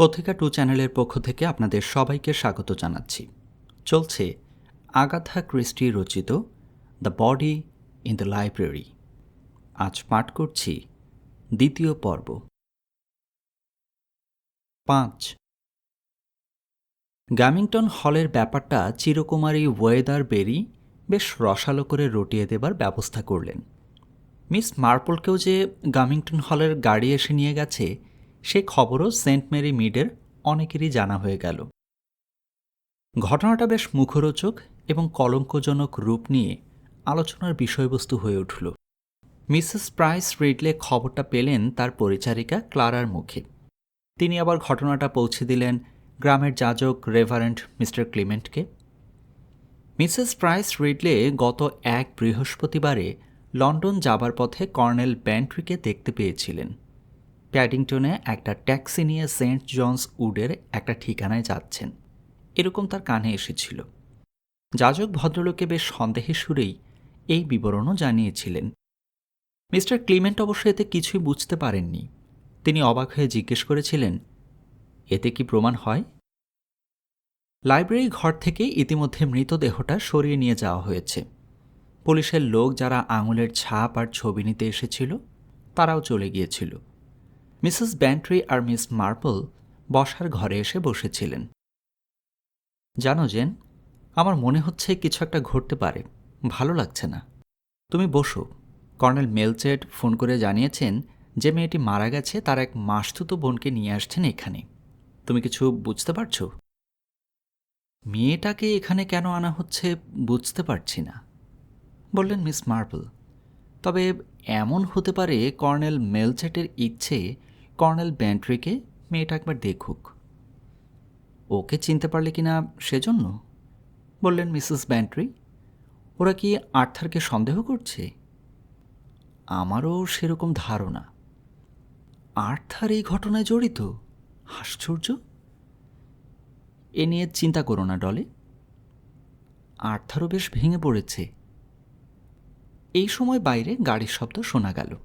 কথিকা টু চ্যানেলের পক্ষ থেকে আপনাদের সবাইকে স্বাগত জানাচ্ছি। চলছে আগাথা ক্রিস্টি রচিত the body in the library. আজ পাঠ করছি দ্বিতীয় পর্ব। পাঁচ। গ্যামিংটন হলের ব্যাপারটা চিরকুমারী ওয়েদার বেরি বেশ রসালো করে রটিয়ে দেবার ব্যবস্থা করলেন। মিস মার্পলকেও যে গামিংটন হলের গাড়ি এসে নিয়ে গেছে সে খবরও সেন্ট মেরি মিডের অনেকেরই জানা হয়ে গেল। ঘটনাটা বেশ মুখরোচক এবং কলঙ্কজনক রূপ নিয়ে আলোচনার বিষয়বস্তু হয়ে উঠল। মিসেস প্রাইস রিডলে খবরটা পেলেন তার পরিচারিকা ক্লারার মুখে। তিনি আবার ঘটনাটা পৌঁছে দিলেন গ্রামের যাজক রেভারেন্ট মিস্টার ক্লিমেন্টকে। মিসেস প্রাইস রিডলে গত এক বৃহস্পতিবারে লন্ডন যাবার পথে কর্নেল ব্যান্ট্রিকে দেখতে পেয়েছিলেন। প্যাডিংটনে একটা ট্যাক্সি নিয়ে সেন্ট জনস উডের একটা ঠিকানায় যাচ্ছেন। এরকম তার কানে এসেছিল। যাজক ভদ্রলোকে বেশ সন্দেহের সুরেই এই বিবরণও জানিয়েছিলেন। মিস্টার ক্লিমেন্ট অবশ্য এতে কিছুই বুঝতে পারেননি। তিনি অবাক হয়ে জিজ্ঞেস করেছিলেন, এতে কি প্রমাণ হয়? লাইব্রেরি ঘর থেকে ইতিমধ্যে মৃতদেহটা সরিয়ে নিয়ে যাওয়া হয়েছে। পুলিশের লোক যারা আঙুলের ছাপ আর ছবি নিতে এসেছিল, তারাও চলে গিয়েছিল। মিসেস ব্যান্ট্রি আর মিস মার্পল বসার ঘরে এসে বসেছিলেন। জানো জেন, আমার মনে হচ্ছে কিছু একটা ঘটতে পারে। ভালো লাগছে না। তুমি বসো। কর্নেল মেলচেট ফোন করে জানিয়েছেন যে মেয়েটি মারা গেছে, তার এক মাসতুতো বোনকে নিয়ে আসছেন এখানে। তুমি কিছু বুঝতে পারছ? মেয়েটাকে এখানে কেন আনা হচ্ছে বুঝতে পারছি না। বললেন মিস মার্পল। তবে এমন হতে পারে কর্নেল মেলচেটের ইচ্ছে কর্নেল ব্যান্ট্রিকে মেয়েটা একবার দেখুক। ওকে চিনতে পারলে কি না সেজন্য? বললেন মিসেস ব্যান্ট্রি, ওরা কি আর্থারকে সন্দেহ করছে? আমারও সেরকম ধারণা। আর্থার এই ঘটনায় জড়িত? আশ্চর্য। এ নিয়ে চিন্তা করো না, ডলে। আর্থারও বেশ ভেঙে পড়েছে। এই সময় বাইরে গাড়ির শব্দ শোনা গেল।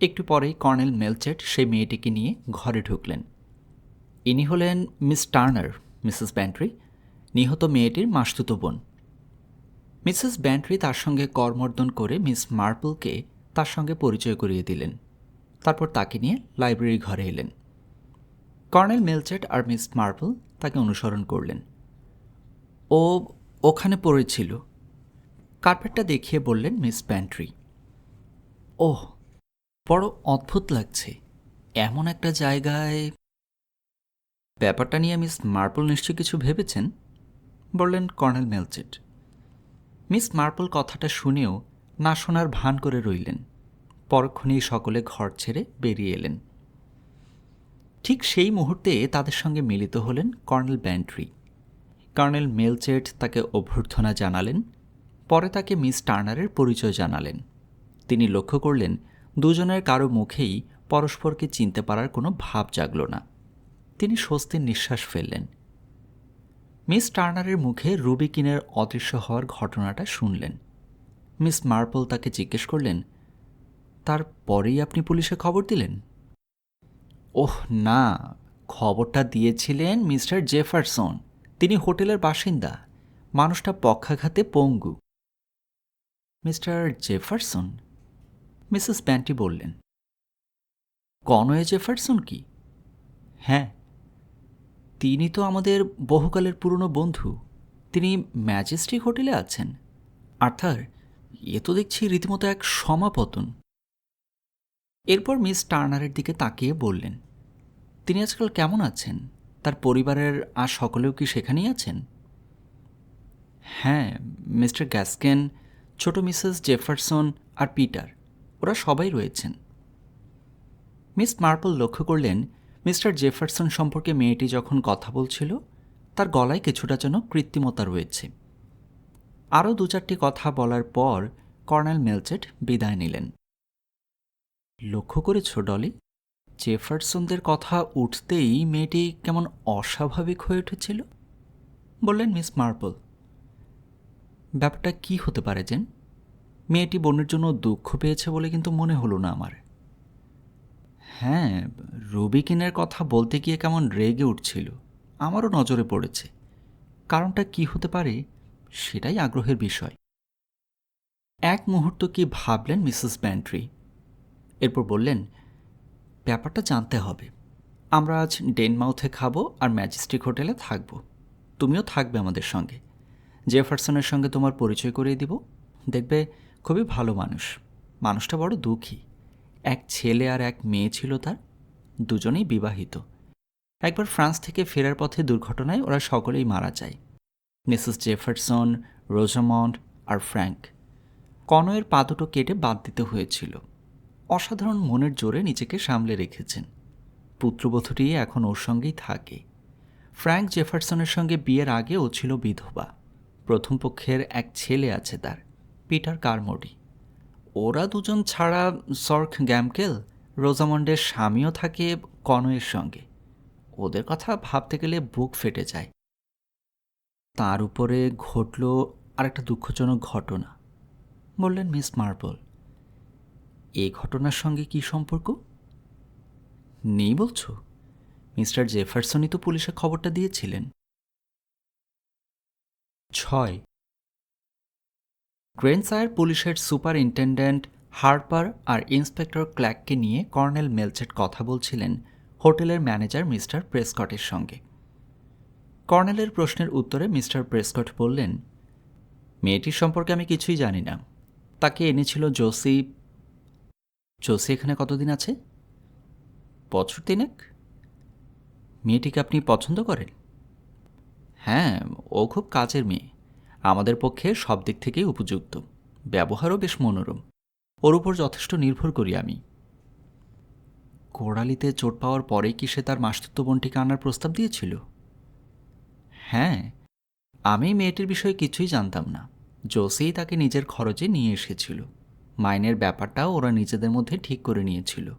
একটু পরেই কর্নেল মেলচেট সেই মেয়েটিকে নিয়ে ঘরে ঢুকলেন। ইনি হলেন মিস টার্নার, মিসেস ব্যান্ট্রি, নিহত মেয়েটির মাসতুতো বোন। মিসেস ব্যান্ট্রি তার সঙ্গে করমর্দন করে মিস মার্পলকে তার সঙ্গে পরিচয় করিয়ে দিলেন। তারপর তাকে নিয়ে লাইব্রেরি ঘরে এলেন। কর্নেল মেলচেট আর মিস মার্পল তাকে অনুসরণ করলেন। ও ওখানে পড়েছিল। কার্পেটটা দেখিয়ে বললেন মিস ব্যান্ট্রি। ওহ বড় অদ্ভুত লাগছে। এমন একটা জায়গায় ব্যাপারটা নিয়ে মিস মার্পল নিশ্চয়ই কিছু ভেবেছেন? বললেন কর্নেল মেলচেট। মিস মার্পল কথাটা শুনেও না শোনার ভান করে রইলেন। পরক্ষণেই সকলে ঘর ছেড়ে বেরিয়ে এলেন। ঠিক সেই মুহূর্তে তাদের সঙ্গে মিলিত হলেন কর্নেল ব্যান্ট্রি। কর্নেল মেলচেট তাকে অভ্যর্থনা জানালেন, পরে তাকে মিস টার্নারের পরিচয় জানালেন। তিনি লক্ষ্য করলেন দুজনের কারও মুখেই পরস্পরকে চিনতে পারার কোনো ভাব জাগল না। তিনি স্বস্তির নিঃশ্বাস ফেললেন। মিস টার্নারের মুখে রুবিকিনের অদৃশ্য হওয়ার ঘটনাটা শুনলেন। মিস মার্পল তাকে জিজ্ঞেস করলেন তারপরেই আপনি পুলিশে খবর দিলেন? ওহ, না। খবরটা দিয়েছিলেন মিস্টার জেফারসন। তিনি হোটেলের বাসিন্দা। মানুষটা পক্ষাঘাতে পঙ্গু। Mister Jefferson? মিসেস প্যান্টি বললেন, কনওয়ে জেফারসন কি? হ্যাঁ তিনি তো আমাদের বহুকালের পুরনো বন্ধু। তিনি ম্যাজেস্টিক হোটেলে আছেন। আর্থার, এ তো দেখছি রীতিমতো এক সমাপতন। এরপর মিস টার্নারের দিকে তাকিয়ে বললেন, তিনি আজকাল কেমন আছেন? তার পরিবারের আর সকলেও কি সেখানেই আছেন? হ্যাঁ মিস্টার গ্যাসকেন, ছোট মিসেস জেফারসন আর পিটার। ওরা সবাই রয়েছেন। মিস মার্পল লক্ষ্য করলেন মিস্টার জেফারসন সম্পর্কে মেয়েটি যখন কথা বলছিল, তার গলায় কিছুটা যেন কৃত্রিমতা রয়েছে। আরও দু চারটি কথা বলার পর কর্নেল মেলচেট বিদায় নিলেন। লক্ষ্য করেছ, ডলি? জেফারসনদের কথা উঠতেই মেয়েটি কেমন অস্বাভাবিক হয়ে উঠেছিল? বললেন মিস মার্পল। ব্যাপারটা কি হতে পারে যেন মেয়েটি বোনের জন্য দুঃখ পেয়েছে বলে কিন্তু মনে হলো না আমার। হ্যাঁ রুবিকিনের কথা বলতে গিয়ে কেমন রেগে উঠছিল, আমারও নজরে পড়েছে। কারণটা কি হতে পারে, সেটাই আগ্রহের বিষয়। এক মুহূর্ত কি ভাবলেন মিসেস ব্যান্ট্রি? এরপর বললেন, ব্যাপারটা জানতে হবে। আমরা আজ ডেনমাউথে খাব আর ম্যাজেস্টিক হোটেলে থাকব। তুমিও থাকবে আমাদের সঙ্গে। জেফারসনের সঙ্গে তোমার পরিচয় করিয়ে দিব। দেখবে খুবই ভালো মানুষ। মানুষটা বড় দুঃখী। এক ছেলে আর এক মেয়ে ছিল তার, দুজনেই বিবাহিত। একবার ফ্রান্স থেকে ফেরার পথে দুর্ঘটনায় ওরা সকলেই মারা যায়। মিসেস জেফারসন, রোজামন্ড আর ফ্র্যাঙ্ক। কনয়ের পা দুটো কেটে বাদ দিতে হয়েছিল। অসাধারণ মনের জোরে নিজেকে সামলে রেখেছেন। পুত্রবধূটি এখন ওর সঙ্গেই থাকে। ফ্র্যাঙ্ক জেফারসনের সঙ্গে বিয়ের আগে ও ছিল বিধবা। প্রথম পক্ষের এক ছেলে আছে তার। Peter Carmody. ওরা দুজন ছাড়া সর্ক গ্যামকেল, রোজামন্ডের স্বামীও থাকে কনয়ের সঙ্গে। ওদের কথা ভাবতে গেলে বুক ফেটে যায়। তার উপরে ঘটল আরেকটা দুঃখজনক ঘটনা। বললেন মিস মার্বল এই ঘটনার সঙ্গে কি সম্পর্ক? নেই বলছো। মিস্টার জেফারসনই তো পুলিশে খবরটা দিয়েছিলেন। ছয়। গ্রেনসায়ার পুলিশের সুপারিনটেন্ডেন্ট হার্পার আর ইন্সপেক্টর ক্ল্যাককে নিয়ে কর্নেল মেলচেট কথা বলছিলেন হোটেলের ম্যানেজার মিস্টার প্রেসকটের সঙ্গে। কর্নেলের প্রশ্নের উত্তরে মিস্টার প্রেসকট বললেন, মেয়েটির সম্পর্কে আমি কিছুই জানি না। তাকে এনেছিল জোসি। জোসি এখানে কতদিন আছে? বছর তিনেক। মেয়েটিকে আপনি পছন্দ করেন? হ্যাঁ ও খুব কাজের মেয়ে। আমাদের পক্ষে সব দিক থেকেই উপযুক্ত। ব্যবহারও বেশ মনোরম। ওর উপর যথেষ্ট নির্ভর করি আমি। কোড়ালিতে চোট পাওয়ার পরেই কি সে তার মাসতুত্ব বোনটিকে আনার প্রস্তাব দিয়েছিল? হ্যাঁ আমি মেয়েটির বিষয়ে কিছুই জানতাম না। জোসেই তাকে নিজের খরচে নিয়ে এসেছিল। মাইনের ব্যাপারটাও ওরা নিজেদের মধ্যে ঠিক করে নিয়েছিল।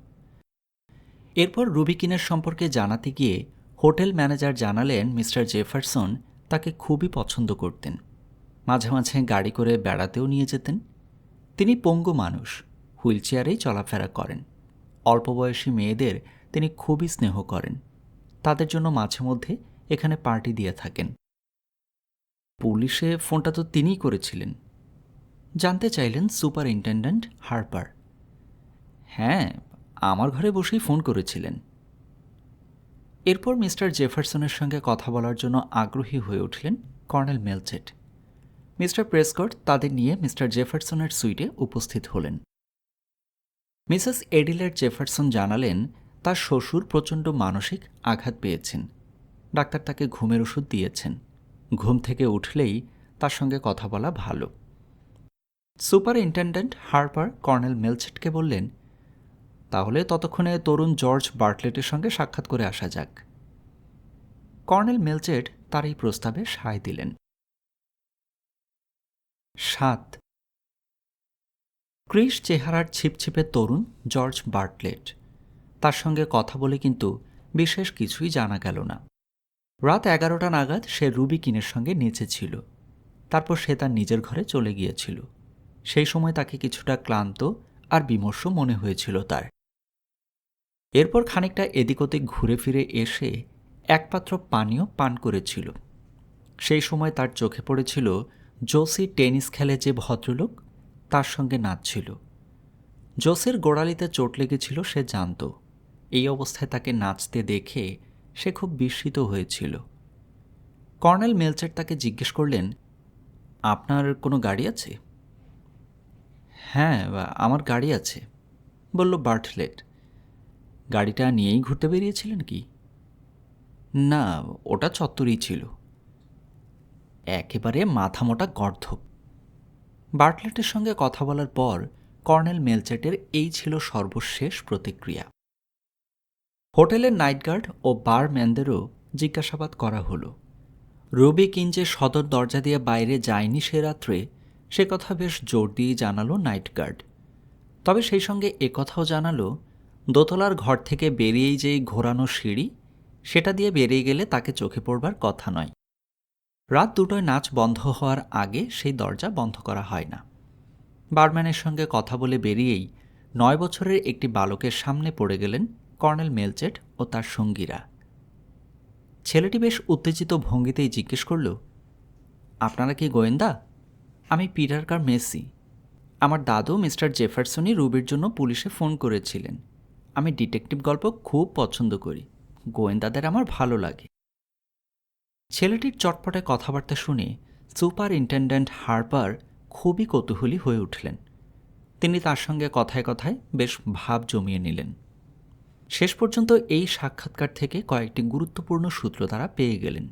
এরপর রুবিকিনের সম্পর্কে জানাতে গিয়ে হোটেল ম্যানেজার জানালেন মিস্টার জেফারসন তাকে খুবই পছন্দ করতেন। মাঝে মাঝে গাড়ি করে বেড়াতেও নিয়ে যেতেন। তিনি পঙ্গু মানুষ হুইল চেয়ারেই চলাফেরা করেন। অল্প বয়সী মেয়েদের তিনি খুবই স্নেহ করেন। তাদের জন্য মাঝে মধ্যে এখানে পার্টি দিয়ে থাকেন। পুলিশে ফোনটা তো তিনিই করেছিলেন। জানতে চাইলেন সুপারিনটেন্ডেন্ট হার্পার। হ্যাঁ আমার ঘরে বসেই ফোন করেছিলেন। এরপর মিস্টার জেফারসনের সঙ্গে কথা বলার জন্য আগ্রহী হয়ে উঠলেন কর্নেল মেলচেট। মিস্টার প্রেসকট তাদের নিয়ে মিস্টার জেফারসনের সুইটে উপস্থিত হলেন। মিসেস এডিলের জেফারসন জানালেন, তার শ্বশুর প্রচণ্ড মানসিক আঘাত পেয়েছেন। ডাক্তার তাকে ঘুমের ওষুধ দিয়েছেন। ঘুম থেকে উঠলেই তার সঙ্গে কথা বলা ভালো। সুপারিনটেন্ডেন্ট হার্পার কর্নেল মেলচেটকে বললেন, তাহলে ততক্ষণে তরুণ জর্জ বার্টলেটের সঙ্গে সাক্ষাৎ করে আসা যাক। কর্নেল মেলচেট তার এই প্রস্তাবে সায় দিলেন। সাত। ক্রিস চেহারার ছিপছিপে তরুণ জর্জ বার্টলেট। তার সঙ্গে কথা বলে কিন্তু বিশেষ কিছুই জানা গেল না। রাত এগারোটা নাগাদ সে রুবিকিনের সঙ্গে নেচেছিল তারপর সে তার নিজের ঘরে চলে গিয়েছিল। সেই সময় তাকে কিছুটা ক্লান্ত আর বিমর্ষ মনে হয়েছিল তার। এরপর খানিকটা এদিক ওদিক ঘুরে ফিরে এসে একপাত্র পানীয় পান করেছিল। সেই সময় তার চোখে পড়েছিল জোসি টেনিস খেলে যে ভদ্রলোক, তার সঙ্গে নাচছিল জোসের গোড়ালিতে চোট লেগেছিল, সে জানত। এই অবস্থায় তাকে নাচতে দেখে সে খুব বিস্মিত হয়েছিল। কর্নেল মেলচার তাকে জিজ্ঞেস করলেন, আপনার কোনো গাড়ি আছে? হ্যাঁ আমার গাড়ি আছে, বলল বার্টলেট। গাড়িটা নিয়েই ঘুরতে বেরিয়েছিলেন কি? না, ওটা চত্বরই ছিল। একেবারে মাথামোটা গর্ধব। বার্টলেটের সঙ্গে কথা বলার পর কর্নেল মেলচেটের এই ছিল সর্বশেষ প্রতিক্রিয়া। হোটেলের নাইট গার্ড ও বারম্যানদেরও জিজ্ঞাসাবাদ করা হলো। রবি কিঞ্জে সদর দরজা দিয়ে বাইরে যায়নি সে রাত্রে, সে কথা বেশ জোর দিয়ে জানালো নাইটগার্ড। তবে সেই সঙ্গে একথাও জানালো, দোতলার ঘর থেকে বেরিয়েই যেই ঘোরানো সিঁড়ি, সেটা দিয়ে বেরিয়ে গেলে তাকে চোখে পড়বার কথা নয়। রাত দুটোয় নাচ বন্ধ হওয়ার আগে সেই দরজা বন্ধ করা হয় না। বারম্যানের সঙ্গে কথা বলে বেরিয়েই নয় বছরের একটি বালকের সামনে পড়ে গেলেন কর্নেল মেলচেট ও তার সঙ্গীরা। ছেলেটি বেশ উত্তেজিত ভঙ্গিতেই জিজ্ঞেস করল, আপনারা কি গোয়েন্দা? আমি পিটারকার মেসি। আমার দাদু মিস্টার জেফারসনই রুবির জন্য পুলিশে ফোন করেছিলেন। আমি ডিটেকটিভ গল্প খুব পছন্দ করি। গোয়েন্দাদের আমার ভালো লাগে। ছেলেটির চটপটে কথাবার্তা শুনে সুপারিনটেন্ডেন্ট হারপার খুবই কৌতূহলী হয়ে উঠলেন। তিনি তার সঙ্গে কথায় কথায় বেশ ভাব জমিয়ে নিলেন। শেষ পর্যন্ত এই সাক্ষাৎকার থেকে কয়েকটি গুরুত্বপূর্ণ সূত্র তারা পেয়ে গেলেন।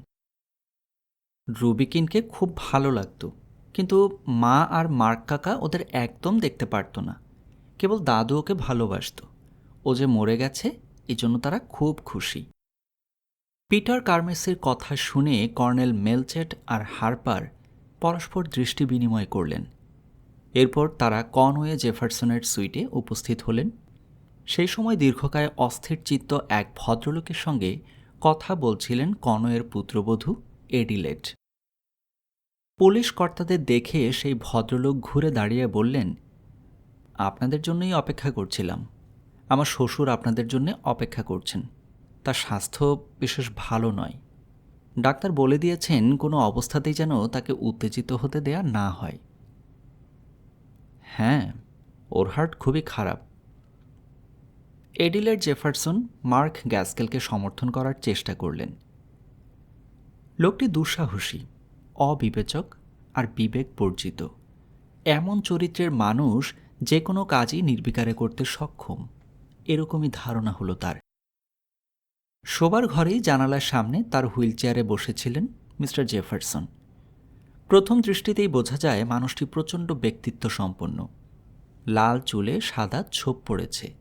রুবিকিনকে খুব ভালো লাগতো, কিন্তু মা আর মার্ক কাকা ওদের একদম দেখতে পারতো না। কেবল দাদু ওকে ভালোবাসত। ও যে মরে গেছে এই জন্য তারা খুব খুশি। পিটার কার্মেসের কথা শুনে কর্নেল মেলচেট আর হারপার পরস্পর দৃষ্টি বিনিময় করলেন। এরপর তারা কনওয়ে জেফারসনের সুইটে উপস্থিত হলেন। সেই সময় দীর্ঘকায় অস্থির চিত্ত এক ভদ্রলোকের সঙ্গে কথা বলছিলেন কনওয়ের পুত্রবধূ এডিলেট পুলিশ কর্তাদের দেখে সেই ভদ্রলোক ঘুরে দাঁড়িয়ে বললেন, আপনাদের জন্যই অপেক্ষা করছিলাম। আমার শ্বশুর আপনাদের জন্য অপেক্ষা করছেন। তার স্বাস্থ্য বিশেষ ভালো নয়। ডাক্তার বলে দিয়েছেন, কোনো অবস্থাতেই যেন তাকে উত্তেজিত হতে দেয়া না হয়। হ্যাঁ ওর হার্ট খুবই খারাপ। এডিলের জেফারসন মার্ক গ্যাসকেলকে সমর্থন করার চেষ্টা করলেন। লোকটি দুঃসাহসী, অবিবেচক আর বিবেক বর্জিত। এমন চরিত্রের মানুষ যে কোনো কাজই নির্বিকারে করতে সক্ষম। এরকমই ধারণা হলো তার। শোবার ঘরেই জানালার সামনে তার হুইল চেয়ারে বসেছিলেন মিস্টার জেফারসন। প্রথম দৃষ্টিতেই বোঝা যায় মানুষটি প্রচণ্ড ব্যক্তিত্ব সম্পন্ন। লাল চুলে সাদা ছোপ পড়েছে।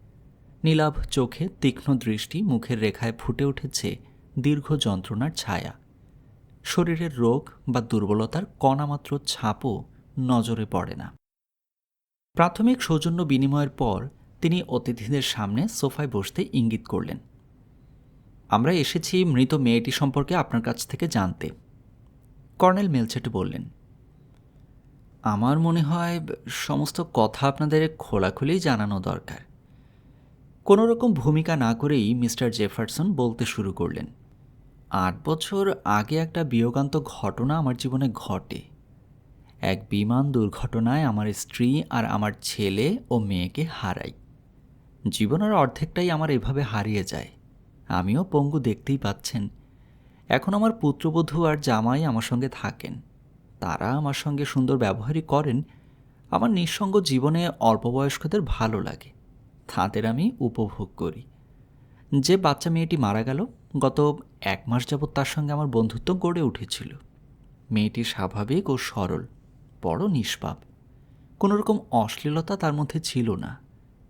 নীলাভ চোখে তীক্ষ্ণ দৃষ্টি মুখের রেখায় ফুটে উঠেছে দীর্ঘ যন্ত্রণার ছায়া। শরীরের রোগ বা দুর্বলতার কণামাত্র ছাপও নজরে পড়ে না। প্রাথমিক সৌজন্য বিনিময়ের পর তিনি অতিথিদের সামনে সোফায় বসতে ইঙ্গিত করলেন। আমরা এসেছি মৃত মেয়েটি সম্পর্কে আপনার কাছ থেকে জানতে। কর্নেল মেলছেট বললেন, আমার মনে হয় সমস্ত কথা আপনাদের খোলাখুলি জানানো দরকার। কোনো রকম ভূমিকা না করেই মিস্টার জেফারসন বলতে শুরু করলেন। আট বছর আগে একটা বিয়োগান্ত ঘটনা আমার জীবনে ঘটে। এক বিমান দুর্ঘটনায় আমার স্ত্রী আর আমার ছেলে ও মেয়েকে হারাই। জীবনের অর্ধেকটাই আমার এভাবে হারিয়ে যায়। আমিও পঙ্গু দেখতেই পাচ্ছেন। এখন আমার পুত্রবধূ আর জামাই আমার সঙ্গে থাকেন। তারা আমার সঙ্গে সুন্দর ব্যবহারই করেন। আমার নিঃসঙ্গ জীবনে অল্প বয়স্কদের ভালো লাগে। তাদের আমি উপভোগ করি। যে বাচ্চা মেয়েটি মারা গেল, গত এক মাস যাবৎ তার সঙ্গে আমার বন্ধুত্ব গড়ে উঠেছিল। মেয়েটি স্বাভাবিক ও সরল, বড় নিষ্পাপ। কোনোরকম অশ্লীলতা তার মধ্যে ছিল না।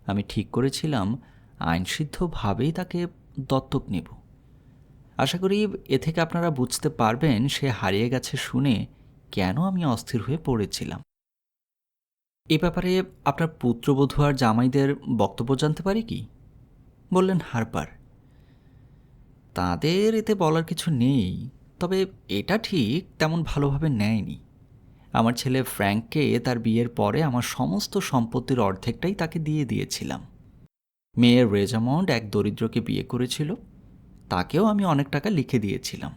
আমি ঠিক করেছিলাম, আইনসিদ্ধভাবেই তাকে দত্তক নেব। আশা করি এ থেকে আপনারা বুঝতে পারবেন সে হারিয়ে গেছে শুনে কেন আমি অস্থির হয়ে পড়েছিলাম। এ ব্যাপারে আপনার পুত্রবধূ আর জামাইদের বক্তব্য জানতে পারি কি? বললেন হারপার। তাদের এতে বলার কিছু নেই, তবে এটা ঠিক তেমন ভালোভাবে নেয়নি। আমার ছেলে ফ্র্যাঙ্ককে তার বিয়ের পরে আমার সমস্ত সম্পত্তির অর্ধেকটাই তাকে দিয়ে দিয়েছিলাম। মেয়ের রেজামন্ড এক দরিদ্রকে বিয়ে করেছিল। তাকেও আমি অনেক টাকা লিখে দিয়েছিলাম।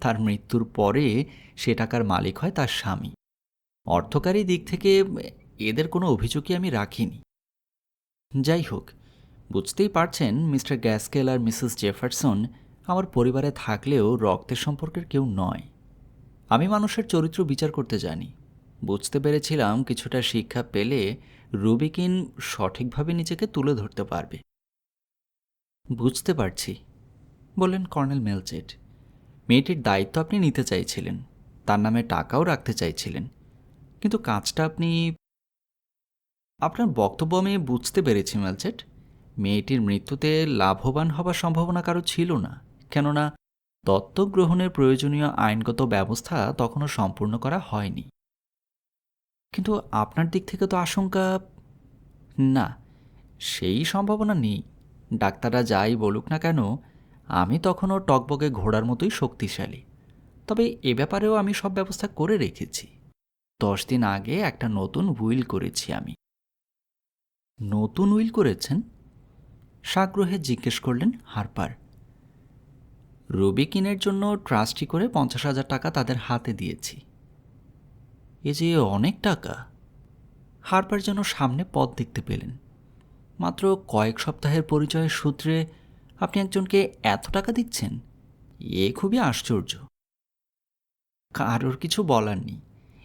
তার মৃত্যুর পরে সে টাকার মালিক হয় তার স্বামী। অর্থকারী দিক থেকে এদের কোনো অভিযোগই আমি রাখিনি। যাই হোক, বুঝতেই পারছেন মিস্টার গ্যাসকেল আর মিসেস জেফারসন আমার পরিবারে থাকলেও রক্তের সম্পর্কের কেউ নয়। আমি মানুষের চরিত্র বিচার করতে জানি। বুঝতে পেরেছিলাম কিছুটা শিক্ষা পেলে রুবিকিন সঠিকভাবে নিজেকে তুলে ধরতে পারবে। বুঝতে পারছি, বললেন কর্নেল মেলচেট। মেয়েটির দায়িত্ব আপনি নিতে চাইছিলেন, তার নামে টাকাও রাখতে চাইছিলেন, কিন্তু কাজটা আপনি আপনার বক্তব্য আমি বুঝতে পেরেছি, মেলচেট। মেয়েটির মৃত্যুতে লাভবান হবার সম্ভাবনা কারও ছিল না, কেননা দত্তক গ্রহণের প্রয়োজনীয় আইনগত ব্যবস্থা তখনও সম্পূর্ণ করা হয়নি। কিন্তু আপনার দিক থেকে তো আশঙ্কা না, সেই সম্ভাবনা নেই। ডাক্তাররা যাই বলুক না কেন, আমি তখনও টকবগে ঘোড়ার মতোই শক্তিশালী। তবে এ ব্যাপারেও আমি সব ব্যবস্থা করে রেখেছি। দশ দিন আগে একটা নতুন উইল করেছি আমি। নতুন উইল করেছেন? সাগ্রহে জিজ্ঞেস করলেন হারপার। রবিকিনের জন্য ট্রাস্টি করে পঞ্চাশ হাজার টাকা তাদের হাতে দিয়েছি। এ যে অনেক টাকা। হারপার যেন সামনে পথ দেখতে পেলেন। মাত্র কয়েক সপ্তাহের পরিচয়ের সূত্রে আপনি একজনকে এত টাকা দিচ্ছেন? এ খুবই আশ্চর্য। কারোর কিছু বলার নেই।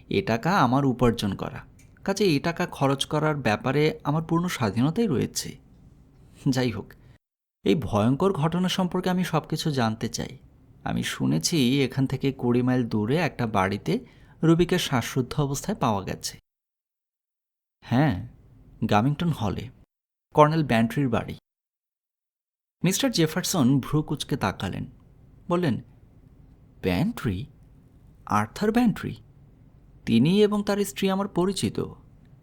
এ টাকা আমার উপার্জন করা। কাজে এ টাকা খরচ করার ব্যাপারে আমার পূর্ণ স্বাধীনতাই রয়েছে। যাই হোক, এই ভয়ঙ্কর ঘটনা সম্পর্কে আমি সব কিছু জানতে চাই। আমি শুনেছি এখান থেকে কুড়ি মাইল দূরে একটা বাড়িতে রুবিকে শ্বাসরুদ্ধ অবস্থায় পাওয়া গেছে। হ্যাঁ গামিংটন হলে, কর্নেল ব্যান্ট্রির বাড়ি। মিস্টার জেফারসন ভ্রু কুচকে তাকালেন, বললেন, ব্যান্ট্রি? আর্থার ব্যান্ট্রি? তিনি এবং তার স্ত্রী আমার পরিচিত।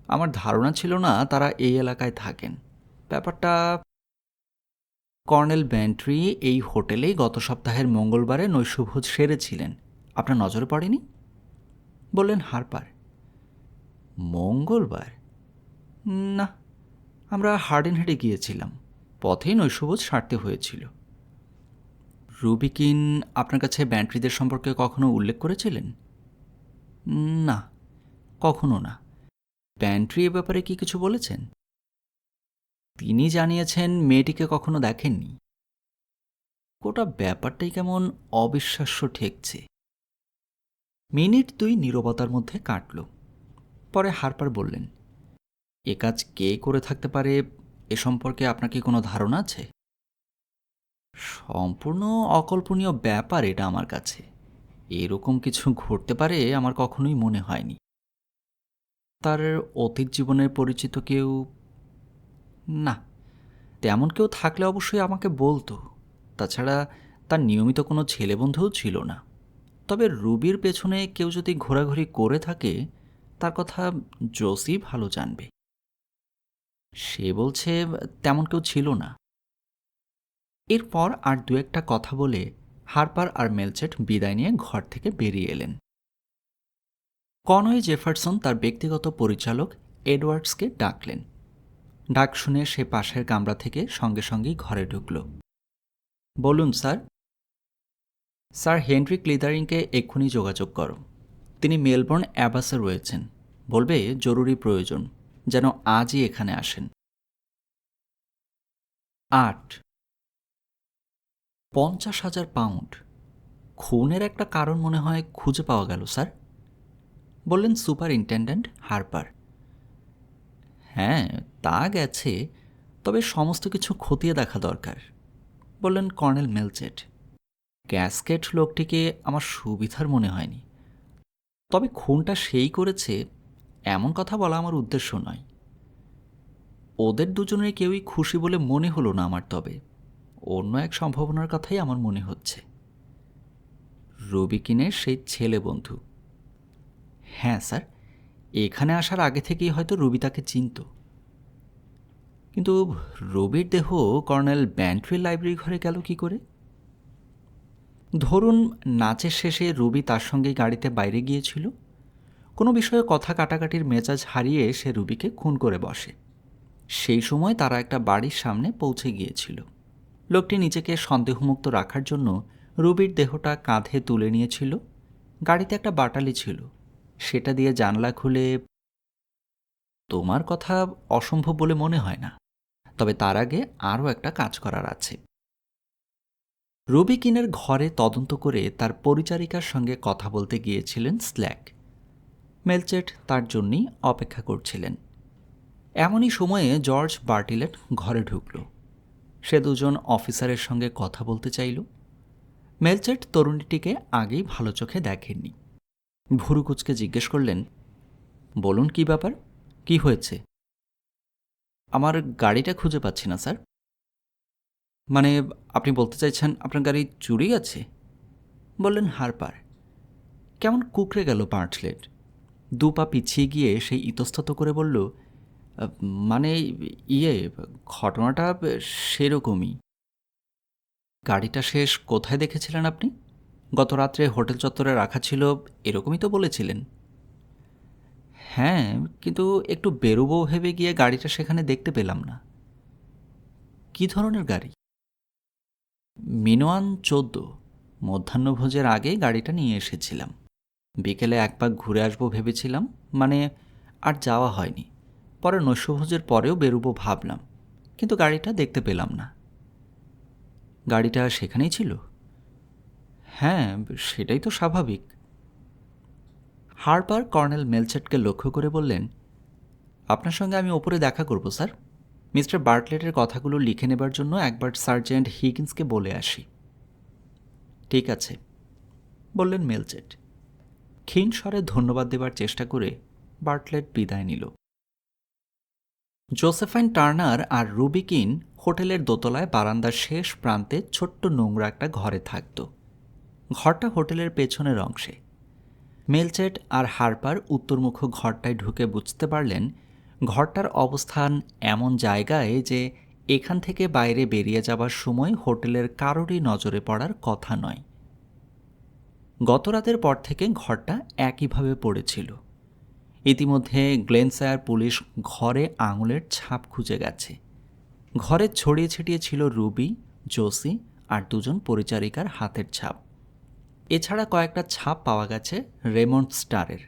আমার ধারণা ছিল না তারা এই এলাকায় থাকেন। ব্যাপারটা কর্নেল ব্যান্ট্রি এই হোটেলেই গত সপ্তাহের মঙ্গলবারে নৈশভোজ সেরেছিলেন। আপনার নজরে পড়েনি? বললেন, হারপার। মঙ্গলবার? না, আমরা হার্ডেনহেডে গিয়েছিলাম। পথেই নৈশভোজ সারতে হয়েছিল। রুবিকিন আপনার কাছে ব্যান্ট্রিদের সম্পর্কে কখনো উল্লেখ করেছিলেন? না, কখনো না। ব্যান্ট্রি এ ব্যাপারে কি কিছু বলেছেন? তিনি জানিয়েছেন, মেয়েটিকে কখনো দেখেননি। গোটা ব্যাপারটাই কেমন অবিশ্বাস্য ঠেকছে। মিনিট দুই নীরবতার মধ্যে কাটল। পরে হারপার বললেন, এ কাজ কে করে থাকতে পারে? এ সম্পর্কে আপনার কি কোনো ধারণা আছে? সম্পূর্ণ অকল্পনীয় ব্যাপার এটা আমার কাছে। এরকম কিছু ঘটতে পারে আমার কখনোই মনে হয়নি। তার অতীত জীবনের পরিচিত কেউ না। তেমন কেউ থাকলে অবশ্যই আমাকে বলতো। তাছাড়া তার নিয়মিত কোনো ছেলে বন্ধুও ছিল না। তবে রুবির পেছনে কেউ যদি ঘোরাঘুরি করে থাকে, তার কথা জোসি ভালো জানবে। সে বলছে, তেমন কেউ ছিল না। এরপর আর দু একটা কথা বলে হারপার আর মেলচেট বিদায় নিয়ে ঘর থেকে বেরিয়ে এলেন। কনয় জেফারসন তার ব্যক্তিগত পরিচালক এডওয়ার্ডসকে ডাকলেন। ডাক শুনে সে পাশের কামরা থেকে সঙ্গে সঙ্গেই ঘরে ঢুকল। বলুন, স্যার। স্যার হেনরি ক্লিদারিংকে এক্ষুনি যোগাযোগ করো। তিনি মেলবোর্ন অ্যাবাসে রয়েছেন। বলবে, জরুরি প্রয়োজন, যেন আজই এখানে আসেন। আট। পঞ্চাশ হাজার পাউন্ড। খুনের একটা কারণ মনে হয় খুঁজে পাওয়া গেল, স্যার। বললেন সুপারিনটেন্ডেন্ট হারপার। হ্যাঁ তা গেছে, তবে সমস্ত কিছু খতিয়ে দেখা দরকার, বললেন কর্নেল মেলচেট। গ্যাসকেট লোকটিকে আমার সুবিধার মনে হয়নি। তবে খুনটা সেই করেছে, এমন কথা বলা আমার উদ্দেশ্য নয়। ওদের দুজনের কেউই খুশি বলে মনে হলো না আমার তবে। অন্য এক সম্ভাবনার কথাই আমার মনে হচ্ছে। রবিকিনের সেই ছেলে বন্ধু। হ্যাঁ স্যার, এখানে আসার আগে থেকেই হয়তো রবি তাকে চিনত। কিন্তু রবির দেহ কর্নেল ব্যান্ট্রির লাইব্রেরি ঘরে গেল কি করে? ধরুন, নাচের শেষে রুবি তার সঙ্গে গাড়িতে বাইরে গিয়েছিল। কোনো বিষয়ে কথা কাটাকাটির মেজাজ হারিয়ে সে রুবিকে খুন করে বসে। সেই সময় তারা একটা বাড়ির সামনে পৌঁছে গিয়েছিল। লোকটি নিজেকে সন্দেহমুক্ত রাখার জন্য রুবির দেহটা কাঁধে তুলে নিয়েছিল। গাড়িতে একটা বাটালি ছিল। সেটা দিয়ে জানলা খুলে, তোমার কথা অসম্ভব বলে মনে হয় না। তবে তার আগে আরও একটা কাজ করার আছে। রবিকিনের ঘরে তদন্ত করে তার পরিচারিকার সঙ্গে কথা বলতে গিয়েছিলেন স্ল্যাক। মেলচেট তার জন্যই অপেক্ষা করছিলেন। এমনই সময়ে জর্জ বার্টিলেট ঘরে ঢুকল। সে দুজন অফিসারের সঙ্গে কথা বলতে চাইল। মেলচেট তরুণীটিকে আগেই ভালো চোখে দেখেননি। ভুরুকুচকে জিজ্ঞেস করলেন, বলুন কি ব্যাপার? কি হয়েছে? আমার গাড়িটা খুঁজে পাচ্ছি না, স্যার। মানে আপনি বলতে চাইছেন আপনার গাড়ি চুরি আছে? বললেন হারপার। কেমন কুকড়ে গেল পার্টলেট দু পা পিছিয়ে গিয়ে সেই ইতস্তত করে বলল মানে ইয়ে ঘটনাটা সেরকমই। গাড়িটা শেষ কোথায় দেখেছিলেন আপনি? গত রাত্রে হোটেল চত্বরে রাখা ছিল, এরকমই তো বলেছিলেন। হ্যাঁ কিন্তু একটু বেরোবো ভেবে গিয়ে গাড়িটা সেখানে দেখতে পেলাম না। কী ধরনের গাড়ি? মিনোয়ান চোদ্দ, মধ্যাহ্নভোজের আগে গাড়িটা নিয়ে এসেছিলাম। বিকেলে এক পাক ঘুরে আসব ভেবেছিলাম মানে আর যাওয়া হয়নি। পরে নৈশভোজের পরেও বেরোবো ভাবলাম, কিন্তু গাড়িটা দেখতে পেলাম না। গাড়িটা সেখানেই ছিল? হ্যাঁ সেটাই তো স্বাভাবিক। হারপার কর্নেল মেলচেটকে লক্ষ্য করে বললেন, আপনার সঙ্গে আমি ওপরে দেখা করব, স্যার। মিস্টার বার্টলেটের কথাগুলো লিখে নেবার জন্য একবার সার্জেন্ট হিগিন্সকে বলে আসি। ঠিক আছে, বললেন মেলচেট। ক্ষীণ স্বরে ধন্যবাদ দেবার চেষ্টা করে বার্টলেট বিদায় নিল। জোসেফাইন টার্নার আর রুবিকিন হোটেলের দোতলায় বারান্দার শেষ প্রান্তে ছোট্ট নোংরা একটা ঘরে থাকত। ঘরটা হোটেলের পেছনের অংশে। মেলচেট আর হারপার উত্তরমুখ ঘরটায় ঢুকে বুঝতে পারলেন ঘরটার অবস্থান এমন জায়গায় যে এখান থেকে বাইরে বেরিয়ে যাবার সময় হোটেলের কারোরই নজরে পড়ার কথা নয়। গতরাতের পর থেকে ঘরটা একইভাবে পড়েছিল। ইতিমধ্যে গ্লেনসায়ার পুলিশ ঘরে আঙুলের ছাপ খুঁজে গেছে। ঘরে ছড়িয়ে ছিটিয়ে ছিল রুবি, জোসি আর দুজন পরিচারিকার হাতের ছাপ। এছাড়া কয়েকটা ছাপ পাওয়া গেছে রেমন্ড স্টারের।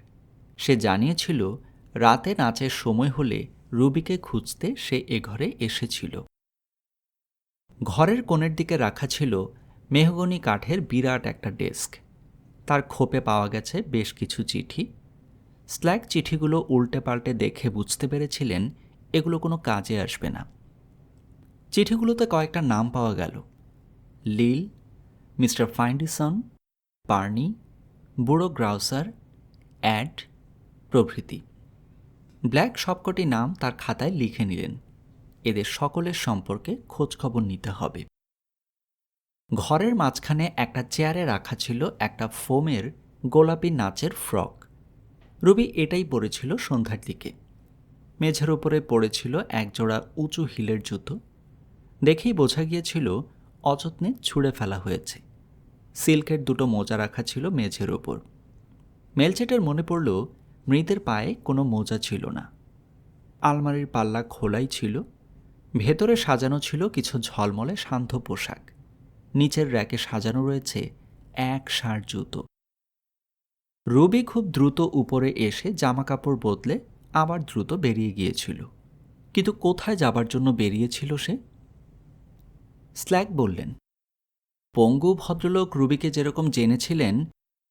সে জানিয়েছিল রাতে নাচের সময় হলে রুবিকে খুঁজতে সে এ ঘরে এসেছিল। ঘরের কোণের দিকে রাখা ছিল মেহগনি কাঠের বিরাট একটা ডেস্ক। তার খোপে পাওয়া গেছে বেশ কিছু চিঠি। স্ল্যাক চিঠিগুলো উল্টে পাল্টে দেখে বুঝতে পেরেছিলেন এগুলো কোনো কাজে আসবে না। চিঠিগুলোতে কয়েকটা নাম পাওয়া গেল। লিল, মিস্টার ফাইন্ডিসন, পার্নি, বুড়ো গ্রাউসার, অ্যাড, প্রভৃতি। ব্ল্যাক সবকটি নাম তার খাতায় লিখে নিলেন। এদের সকলের সম্পর্কে খোঁজখবর নিতে হবে। ঘরের মাঝখানে একটা চেয়ারে রাখা ছিল একটা ফোমের গোলাপি নাচের ফ্রক। রুবি এটাই পরেছিল সন্ধ্যার দিকে। মেঝের ওপরে পড়েছিল একজোড়া উঁচু হিলের জুতো। দেখেই বোঝা গিয়েছিল অযত্নে ছুঁড়ে ফেলা হয়েছে। সিল্কের দুটো মোজা রাখা ছিল মেঝের ওপর মেলচেটের মনে পড়ল মৃতের পায়ে কোনো মোজা ছিল না। আলমারির পাল্লা খোলাই ছিল, ভেতরে সাজানো ছিল কিছু ঝলমলে শান্ত পোশাক। নিচের র্যাকে সাজানো রয়েছে এক সার জুতো। রবি খুব দ্রুত উপরে এসে জামা কাপড় বদলে আবার দ্রুত বেরিয়ে গিয়েছিল। কিন্তু কোথায় যাবার জন্য বেরিয়েছিল সে? স্ল্যাক বললেন, পঙ্গু ভদ্রলোক রুবিকে যেরকম জেনেছিলেন,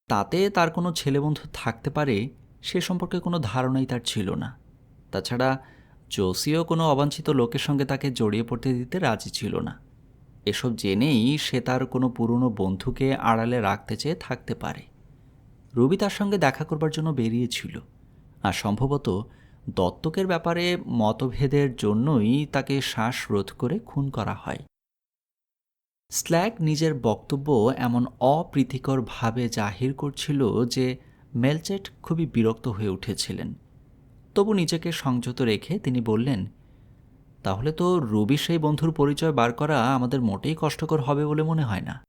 তাতে তার কোনো ছেলেবন্ধু থাকতে পারে সে সম্পর্কে কোনো ধারণাই তার ছিল না। তাছাড়া জোসিও কোনো অবাঞ্ছিত লোকের সঙ্গে তাকে জড়িয়ে পড়তে দিতে রাজি ছিল না। এসব জেনেই সে তার কোনো পুরনো বন্ধুকে আড়ালে রাখতে চেয়ে থাকতে পারে। রবি তার সঙ্গে দেখা করবার জন্য বেরিয়েছিল। আর সম্ভবত দত্তকের ব্যাপারে মতভেদের জন্যই তাকে শ্বাসরোধ করে খুন করা হয়। স্ল্যাক নিজের বক্তব্য এমন অপ্রীতিকরভাবে জাহির করছিল যে মেলচেট খুবই বিরক্ত হয়ে উঠেছিলেন। তবু নিজেকে সংযত রেখে তিনি বললেন, তাহলে তো রবি সেই বন্ধুর পরিচয় বার করা আমাদের মোটেই কষ্টকর হবে বলে মনে হয় না।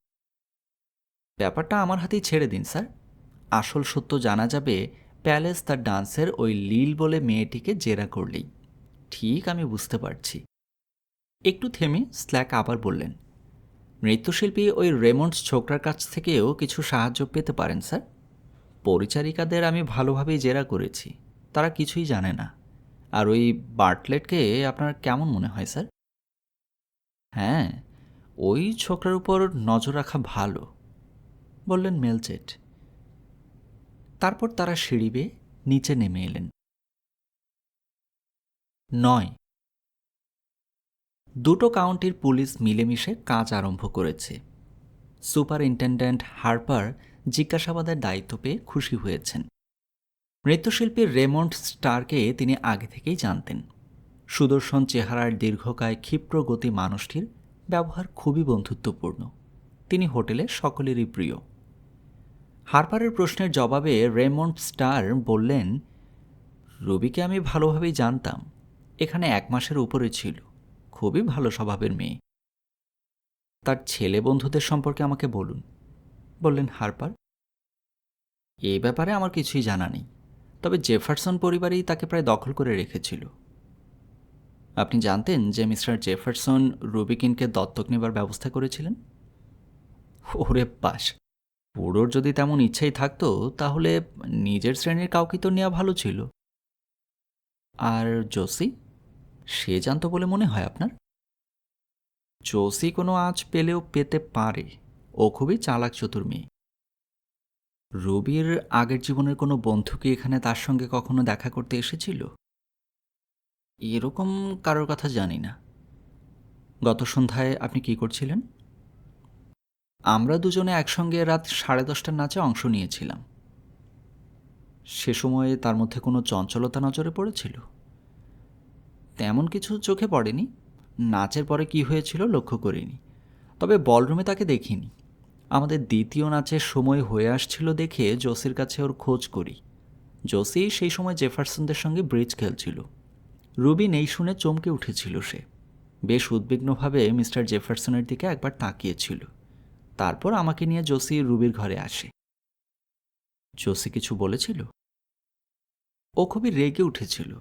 ব্যাপারটা আমার হাতেই ছেড়ে দিন, স্যার। আসল সত্য জানা যাবে, প্যালেস তার ডান্সের ওই লীল বলে মেয়েটিকে জেরা করলেই। ঠিক আমি বুঝতে পারছি। একটু থেমে স্ল্যাক আবার বললেন নৃত্যশিল্পী ওই রেমন্ডস ছোকরার কাছ থেকেও কিছু সাহায্য পেতে পারেন, স্যার? পরিচারিকাদের আমি ভালোভাবেই জেরা করেছি, তারা কিছুই জানে না। আর ওই বার্টলেটকে আপনার কেমন মনে হয়, স্যার? হ্যাঁ ওই ছোকরার উপর নজর রাখা ভালো, বললেন মেলচেট। তারপর তারা সিঁড়ি বেয়ে নিচে নেমে এলেন। নয়। দুটো কাউন্টির পুলিশ মিলেমিশে কাজ আরম্ভ করেছে। সুপারিনটেন্ডেন্ট হার্পার জিজ্ঞাসাবাদের দায়িত্ব পেয়ে খুশি হয়েছেন। নৃত্যশিল্পী রেমন্ড স্টারকে তিনি আগে থেকেই জানতেন। সুদর্শন চেহারার দীর্ঘকায় ক্ষিপ্র গতি মানুষটির ব্যবহার খুবই বন্ধুত্বপূর্ণ। তিনি হোটেলে সকলেরই প্রিয়। হারপারের প্রশ্নের জবাবে রেমন্ড স্টার বললেন, রবিকে আমি ভালোভাবেই জানতাম। এখানে এক মাসের উপরে ছিল। খুবই ভালো স্বভাবের মেয়ে। তার ছেলে বন্ধুদের সম্পর্কে আমাকে বলুন। বললেন, হারপার, এ ব্যাপারে আমার কিছুই জানা নেই। তবে জেফারসন পরিবারই তাকে প্রায় দখল করে রেখেছিল। আপনি জানতেন যে মিস্টার জেফারসন রুবিকিনকে দত্তক নেবার ব্যবস্থা করেছিলেন? ওরে পাস পুরোর যদি তেমন ইচ্ছেই থাকতো, তাহলে নিজের শ্রেণির কাউকে তো নেওয়া ভালো ছিল। আর জোসি, সে জানতো বলে মনে হয় আপনার? জোসি কোনো আজ পেলেও পেতে পারে। ও খুবই চালাক চতুর মেয়ে। রবির আগের জীবনের কোনো বন্ধু কি এখানে তার সঙ্গে কখনো দেখা করতে এসেছিল? এরকম কারোর কথা জানি না। গত সন্ধ্যায় আপনি কি করছিলেন? আমরা দুজনে একসঙ্গে রাত সাড়ে দশটার নাচে অংশ নিয়েছিলাম। সে সময়ে তার মধ্যে কোনো চঞ্চলতা নজরে পড়েছিল? তেমন কিছু চোখে পড়েনি। নাচের পরে কি হয়েছিল লক্ষ্য করিনি। তবে বলরুমে তাকে দেখিনি। আমাদের দ্বিতীয় নাচের সময় হয়ে আসছিল দেখে জোসির কাছে ওর খোঁজ করি। জোসি সেই সময় জেফারসনদের সঙ্গে ব্রিজ খেলছিল। রুবি নেই শুনে চমকে উঠেছিল সে। বেশ উদ্বিগ্নভাবে মিস্টার জেফারসনের দিকে একবার তাকিয়েছিল। তারপর আমাকে নিয়ে জোসি রুবির ঘরে আসে। জোসি কিছু বলেছিল? ও খুবই রেগে উঠেছিল।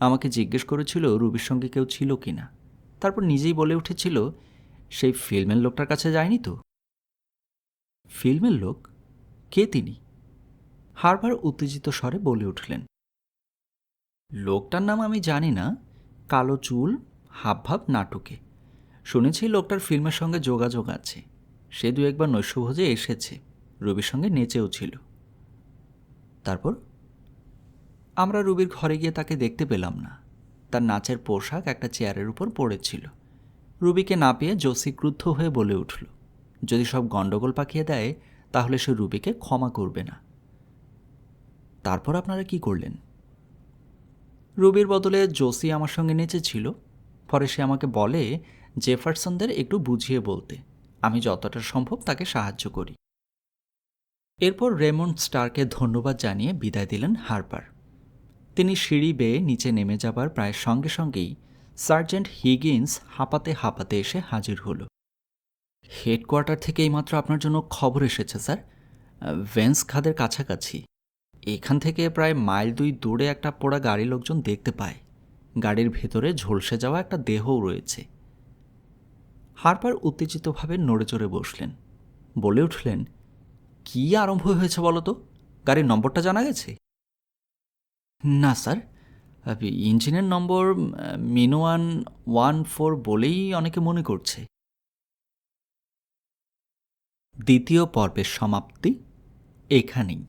আমাকে জিজ্ঞেস করেছিল রুবির সঙ্গে কেউ ছিল কি না তারপর নিজেই বলে উঠেছিল, সেই ফিল্মের লোকটার কাছে যায়নি তো? ফিল্মের লোক কে তিনি? হারবার উত্তেজিত স্বরে বলে উঠলেন। লোকটার নাম আমি জানি না, কালো চুল, হাবভাব নাটকে। শুনেছি লোকটার ফিল্মের সঙ্গে যোগাযোগ আছে। সে দু একবার নৈশভোজে এসেছে, রবির সঙ্গে নেচেও ছিল। তারপর? আমরা রুবির ঘরে গিয়ে তাকে দেখতে পেলাম না। তার নাচের পোশাক একটা চেয়ারের উপর পড়েছিল। রুবিকে না পেয়ে জোসি ক্রুদ্ধ হয়ে বলে উঠল যদি সব গণ্ডগোল পাকিয়ে দেয়, তাহলে সে রুবিকে ক্ষমা করবে না। তারপর আপনারা কি করলেন? রুবির বদলে জোসি আমার সঙ্গে নেচেছিল পরে সে আমাকে বলে, জেফারসনদের একটু বুঝিয়ে বলতে, আমি যতটা সম্ভব তাকে সাহায্য করি। এরপর রেমন্ড স্টারকে ধন্যবাদ জানিয়ে বিদায় দিলেন হারপার। তিনি সিঁড়ি বেয়ে নিচে নেমে যাবার প্রায় সঙ্গে সঙ্গেই সার্জেন্ট হিগিন্স হাঁপাতে হাঁপাতে এসে হাজির হলো। হেডকোয়ার্টার থেকে এইমাত্র আপনার জন্য খবর এসেছে, স্যার। ভেন্স খাদের কাছাকাছি। এখান থেকে প্রায় মাইল দুই দূরে একটা পোড়া গাড়ি লোকজন দেখতে পায়। গাড়ির ভেতরে ঝলসে যাওয়া একটা দেহও রয়েছে। হারপার উত্তেজিতভাবে নড়ে চড়ে বসলেন। বলে উঠলেন, কি আরম্ভ হয়েছে বলো তো? গাড়ির নম্বরটা জানা গেছে? না, স্যার। ইঞ্জিনের নম্বর মিনোয়ান ওয়ান ফোর বলেই অনেকে মনে করছে। দ্বিতীয় পর্বের সমাপ্তি এখানেই।